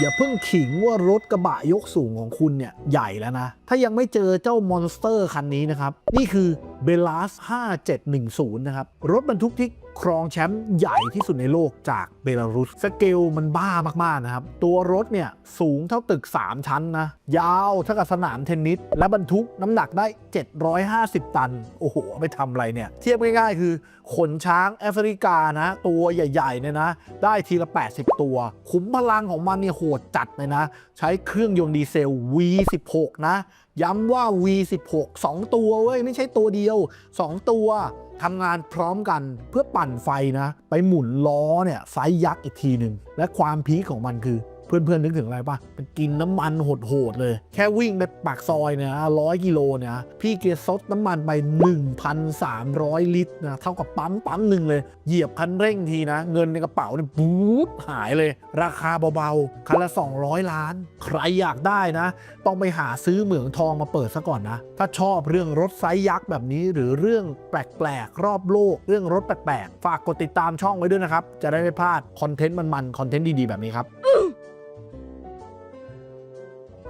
อย่าเพิ่งขิงว่ารถกระบะยกสูงของคุณเนี่ยใหญ่แล้วนะ ถ้ายังไม่เจอเจ้ามอนสเตอร์คันนี้นะครับ นี่คือเบล a ส5710 นะครับ รถบรรทุกที่ครองแชมป์ใหญ่ที่สุดในโลกจากเบลารุส สเกลมันบ้ามาก ๆ นะครับ ตัวรถเนี่ยสูงเท่าตึก 3 ชั้นนะ ยาวเท่ากับสนามเทนนิส และบรรทุกน้ำหนักได้ 750 ตัน โอ้โหไปทำอะไรเนี่ย เทียบง่าย ๆ คือ ขนช้างแอฟริกานะ ตัวใหญ่ ๆ เนี่ยนะ ได้ทีละ 80 ตัว ขุมพลังของมันเนี่ยโหดจัดเลยนะ ใช้เครื่องยนต์ดีเซล V16 นะ ย้ำว่า V16 2 ตัวเว้ยไม่ใช่ตัวเดียว 2 ตัวทำงานพร้อมกันเพื่อปั่นไฟนะ ไปหมุนล้อเนี่ยไซส์ยักษ์อีกทีหนึ่งและความพีคของมันคือ เพื่อนๆนึกถึงอะไรปะเป็นกินน้ำมันโหดๆเลย แค่วิ่งไปปากซอยเนี่ยร้อยกิโลเนี่ย พี่เกียร์ซดน้ำมันไป 1,300 ลิตรนะเท่ากับปั๊มปั๊มหนึ่งเลย เหยียบคันเร่งทีนะ เงินในกระเป๋าเนี่ยบู๊ดหายเลย ราคาเบาๆคันละ 200 ล้าน ใครอยากได้นะ ต้องไปหาซื้อเหมืองทองมาเปิดซะก่อนนะ ถ้าชอบเรื่องรถไซส์ยักษ์แบบนี้ หรือเรื่องแปลกๆรอบโลก เรื่องรถแปลกๆฝากกดติดตามช่องไว้ด้วยนะครับจะได้ไม่พลาดคอนเทนต์มันๆคอนเทนต์ดีๆแบบนี้ครับ